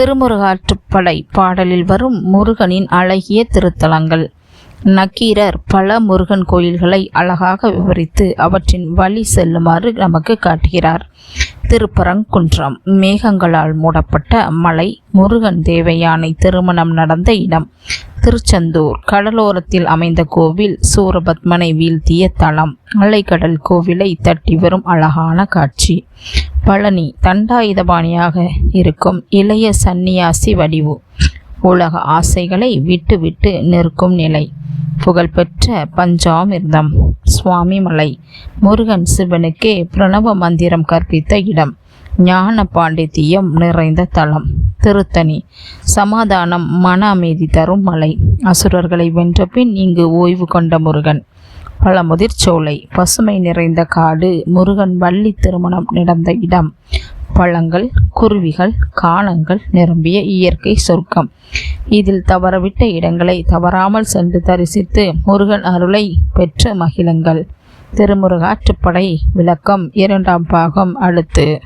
திருமுருகாற்றுப்படை பாடலில் வரும் முருகனின் அழகிய திருத்தலங்கள். நக்கீரர் பல முருகன் கோயில்களை அழகாக விவரித்து அவற்றின் வழி செல்லுமாறு நமக்கு காட்டுகிறார். திருப்பரங்குன்றம் மேகங்களால் மூடப்பட்ட மலை முருகன் தேவையானை திருமணம் நடந்த இடம். திருச்செந்தூர் கடலோரத்தில் அமைந்த கோவில் சூரபத்மனை வீழ்த்திய தலம். அலைக்கடல் கோவிலை தட்டி வரும் அழகான காட்சி. பழனி தண்டாயுதபாணியாக இருக்கும் இளைய சந்நியாசி வடிவு. உலக ஆசைகளை விட்டு விட்டு நிற்கும் நிலை. புகழ்பெற்ற பஞ்சாமிர்தம் சுவாமி மலை முருகன் சிவனுக்கே பிரணவ மந்திரம் கற்பித்த இடம். ஞான பாண்டித்தியம் நிறைந்த தலம். திருத்தணி சமாதானம் மன அமைதி தரும் மலை. அசுரர்களை வென்ற பின் இங்கு ஓய்வு கொண்ட முருகன். பழமுதிர்ச்சோலை பசுமை நிறைந்த காடு முருகன் வள்ளி திருமணம் நடந்த இடம். பழங்கள் குருவிகள் காணங்கள் நிரம்பிய இயற்கை சொர்க்கம். இதில் தவறவிட்ட இடங்களை தவறாமல் சென்று தரிசித்து முருகன் அருளை பெற்று மகிழுங்கள். திருமுருகாற்றுப்படை விளக்கம் இரண்டாம் பாகம் அடுத்து.